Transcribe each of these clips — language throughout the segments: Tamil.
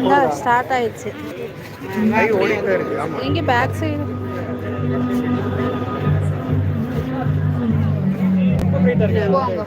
இந்த ஸ்டார்ட் ஆயிடுச்சு. எங்க பேக் சைடு போங்க.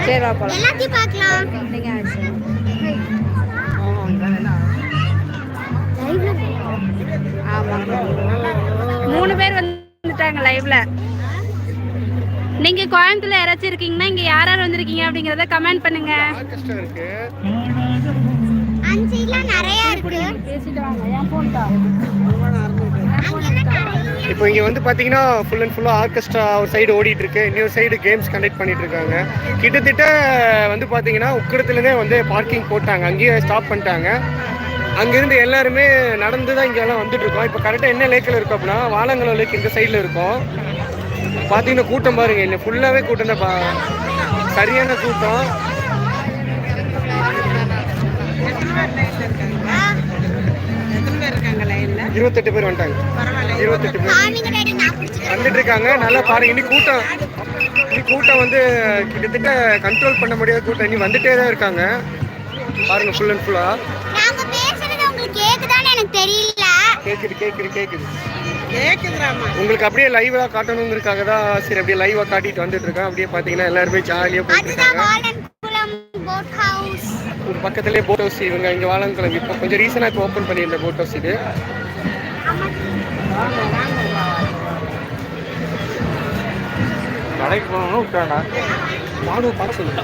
சரி வா போலாம் எல்லாத்தையும் பார்க்கலாம் நீங்க ஆச்சு மூணு பேர் வந்துட்டாங்க லைவ்ல நீங்க கோயம்புத்தூர்ல யாராச்சும் இருக்கீங்கன்னா இங்க யார் யார் வந்திருக்கீங்க அப்படிங்கறத கமெண்ட் பண்ணுங்க. நிறைய இருக்கு பேசிட்டு வாங்க என் போன்டா இப்போ இங்கே வந்து பார்த்தீங்கன்னா ஃபுல் அண்ட் ஃபுல்லாக ஆர்கெஸ்ட்ரா ஒரு சைடு ஓடிட்டு இருக்கு இன்னொரு சைடு கேம்ஸ் கண்டக்ட் பண்ணிட்டு இருக்காங்க கிட்டத்தட்ட வந்து பார்த்தீங்கன்னா உக்கடத்துலேருந்தே வந்து பார்க்கிங் போட்டாங்க. அங்கேயே ஸ்டாப் பண்ணிட்டாங்க. அங்கேருந்து எல்லாருமே நடந்து தான் இங்கெல்லாம் வந்துட்டு இருக்கோம் இப்போ கரெக்டாக என்ன லேக்கில் இருக்கோம் அப்படின்னா வாழங்குளம் லேக் இந்த சைடில் இருக்கோம். பார்த்தீங்கன்னா கூட்டம் பாருங்க. இல்லை ஃபுல்லாகவே கூட்டம் தான். பா- சரியான கூட்டம். இருபத்தெட்டு பேர் வந்துட்டாங்க. இருபத்தெட்டு பேர். வந்துட்டு இருக்காங்க நல்லா பாருங்க. இனி கூட்டம். இனி கூட்டம் வந்து கிட்டத்தட்ட கண்ட்ரோல் பண்ண முடியாத கூட்டம். இனி வந்துட்டே தான் இருக்காங்க. பாருங்க ஃபுல் அண்ட் ஃபுல்லா கேக்குது கேக்குது கேக்குது. உங்களுக்கு அப்படியே லைவா காட்டணுங்கிறதுக்காக தான் சரி அப்படியே லைவா காட்டிட்டு வந்துட்டு இருக்கேன் அப்படியே பாத்தீங்கன்னா எல்லாருமே ஜாலியா போயிட்டு இருக்காங்க வாழன்குளம் போட் ஹவுஸ் பக்கத்துலேயே போட் ஹவுஸ் இவங்க இங்க வாழங்குளம் இப்போ கொஞ்சம் ரீசனாக இப்போ ஓப்பன் பண்ணியிருந்த போட் ஹவுஸ் இது. கடைக்கு போகணும்னு விட்டாண்டா பானு பார்க்க சொல்லுங்க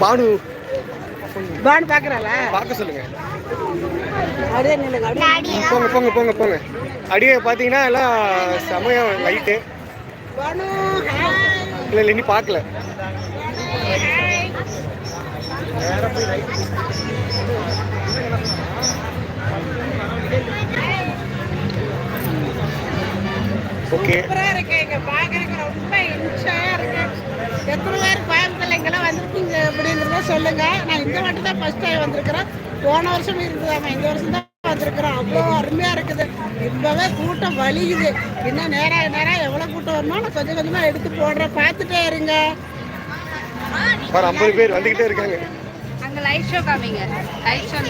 பானு. பான் பாக்குறாள பார்க்க சொல்லுங்க. போங்க போங்க போங்க போங்க. அப்படியே பார்த்தீங்கன்னா எல்லாம் செமையா லைட்டு இல்லை இல்லை இனி பார்க்கல. ஓகே சூப்பரா இருக்கு. இங்க பாக்குறதுக்கு ரொம்ப இன்ஷாயா இருக்கு. எத்தனை பேர் கோயம்புத்தூர்ல இங்கெல்லாம் வந்திருக்கீங்க அப்படிங்கிறத சொல்லுங்க. நான் இந்த வாட்டி தான் ஃபர்ஸ்ட் டைம் வந்திருக்கிறேன். போன வருஷம் இருக்குதாமா இந்த வருஷம் தான் வந்திருக்கிறோம். அவ்வளோ அருமையா இப்பவே கூட்டம் வலிக்குது இன்னும் நேரம் நேரம் எவ்வளவு கூட்டம் வரணும் நான் கொஞ்சம் கொஞ்சமா எடுத்து போடுறேன். பார்த்துட்டே இருங்க. பாரு ஐம்பது பேர் வந்துக்கிட்டே இருக்காங்க. அங்க லைட் ஷோ காமிங்க. லைட் ஷோ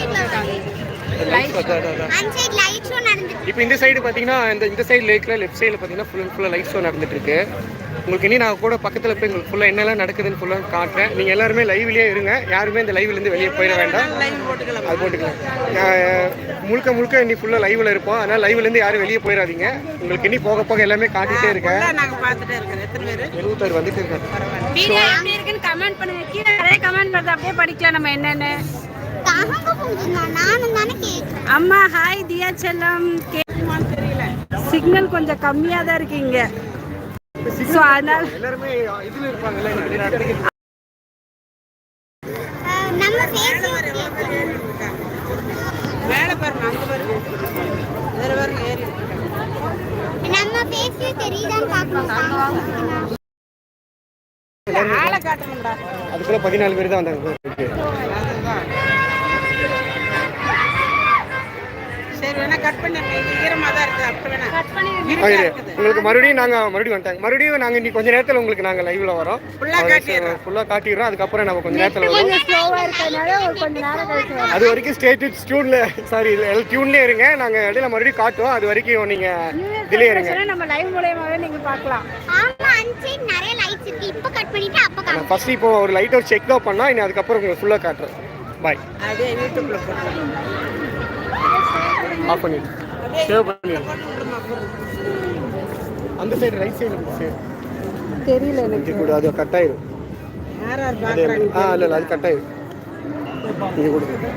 இப்போ இந்த சைடு பார்த்தீங்கன்னா இந்த இந்த சைடு லேக்கில் லெஃப்ட் சைடில் பார்த்தீங்கன்னா ஃபுல் அண்ட் ஃபுல்லாக லைட் ஷோ நடந்துட்டு இருக்கு. உங்களுக்கு இனி நான் கூட பக்கத்தில் போய் உங்களுக்கு ஃபுல்லாக என்னெல்லாம் நடக்குதுன்னு ஃபுல்லாக காட்டுறேன். நீங்கள் எல்லாருமே லைவ்லேயே இருங்க. யாருமே இந்த லைவ்லேருந்து வெளியே போயிட வேண்டாம். அது போட்டுக்கலாம். முழுக்க முழுக்க இனி ஃபுல்லாக லைவில் இருப்போம். அதனால் லைவ்லேருந்து யாரும் வெளியே போயிடாதீங்க. உங்களுக்கு இனி போக போக எல்லாமே காட்டிகிட்டே இருக்கேன். நாங்க பார்த்துட்டே இருக்கிறோம் எத்தனை பேர்? எழுபத்தாறு வந்துட்டு இருக்குன்னு கமெண்ட் பண்ணுங்க. கீழே நிறைய கமெண்ட் வருது. அப்படியே படிக்கலாம் நம்ம என்னன்னு. அம்மா ஹாய் தியா செல்லம். தெரியல சிக்னல் கொஞ்சம் கம்மியா தான் இருக்கீங்க ஸோ அதனால நம்ம ஃபேஸ்புக் கேட்குறோம் மேல பாருங்க அங்க பாருங்க. வேற பாருங்க ஏறி நம்ம ஃபேஸ்புக் தெரியுதான்னு பார்க்கணும். ஆளை காட்டணும்டா. அதுக்குள்ள பதினாலு பேர் தான் வந்தாங்க. கட் இது தான் கட் பண்ணி. உங்களுக்கு மறுபடியும் நாங்க மறுபடியும் வந்துட்டாங்க மறுபடியும் நாங்க இன்னைக்கு கொஞ்ச நேரத்துல உங்களுக்கு நாங்க லைவ்ல வரோம். ஆ காட்டிடுறோம். ஃபுல்லா காட்டிடுறோம். அதுக்கப்புறம் நம்ம கொஞ்ச நேரத்துல வரோம். அது வரைக்கும் ஸ்டேட் டியூன்ல சாரி டியூன்லயே இருங்க. நாங்க இடையில மறுபடியும் காட்டுவோம். அது வரைக்கும் நீங்க இதுலயே இருங்க. நம்ம லைவ் மூலியமாவே நீங்க பார்க்கலாம். ஆமா அந்த சைடு நிறைய லைட்ஸ் இருக்கு. இப்போ கட் பண்ணிட்டு அப்போ நான் காமி ஃபர்ஸ்ட் இப்போ ஒரு லைட் ஒரு செக் தான் பண்ணா இனி அதுக்கப்புறம் உங்களுக்கு ஃபுல்லா காட்டுறேன் பாய் அதே யூடியூப்ல போட்டு ஆஃப் பண்ணிடு சேவ் பண்ணிடு அந்த சைடு ரைட் சைடு தெரியல எனக்கு. கூட அது கட் பாக்குறாங்க ஆ இல்லை இல்லை அது கட் ஆயிரும் இங்கே கொடுங்க